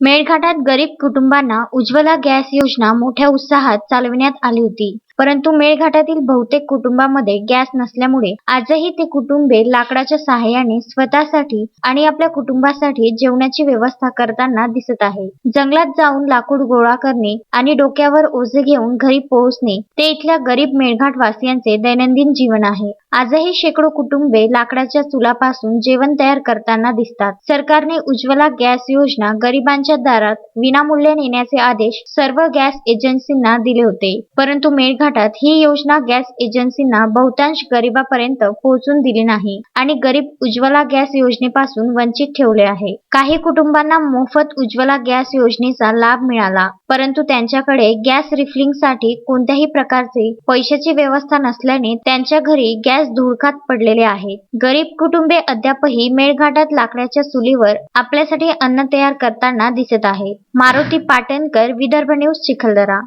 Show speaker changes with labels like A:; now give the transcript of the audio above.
A: मेळघाटात गरीब कुटुंबांना उज्ज्वला गॅस योजना मोठ्या उत्साहात चालविण्यात आली होती. परंतु मेळघाटातील बहुतेक कुटुंबांमध्ये गॅस नसल्यामुळे आजही ते कुटुंबे लाकडाच्या सहाय्याने स्वतःसाठी आणि आपल्या कुटुंबासाठी जेवणाची व्यवस्था करताना दिसत आहे. जंगलात जाऊन लाकूड गोळा करणे आणि डोक्यावर ओझे घेऊन घरी पोहोचणे ते इथल्या गरीब मेळघाट वासियांचे दैनंदिन जीवन आहे. आजही शेकडो कुटुंबे लाकडाच्या चुलापासून जेवण तयार करताना दिसतात. सरकारने उज्ज्वला गॅस योजना गरिबांच्या दारात विनामूल्य नेण्याचे आदेश सर्व गॅस एजन्सींना दिले होते. परंतु मेळघाटात ही योजना गॅस एजन्सींना बहुतांश गरिबापर्यंत पोहोचून दिली नाही आणि गरीब उज्ज्वला गॅस योजनेपासून वंचित ठेवले आहे. काही कुटुंबांना मोफत उज्ज्वला गॅस योजनेचा लाभ मिळाला. परंतु त्यांच्याकडे गॅस रिफिलिंगसाठी कोणत्याही प्रकारचे पैशाची व्यवस्था नसल्याने त्यांच्या घरी गॅस धुळकात पडलेले आहे. गरीब कुटुंबे अद्यापही मेळघाटात लाकडाच्या चुलीवर आपल्यासाठी अन्न तयार करताना दिसत आहे. मारुती पाटणकर विदर्भ न्यूज चिखलदरा.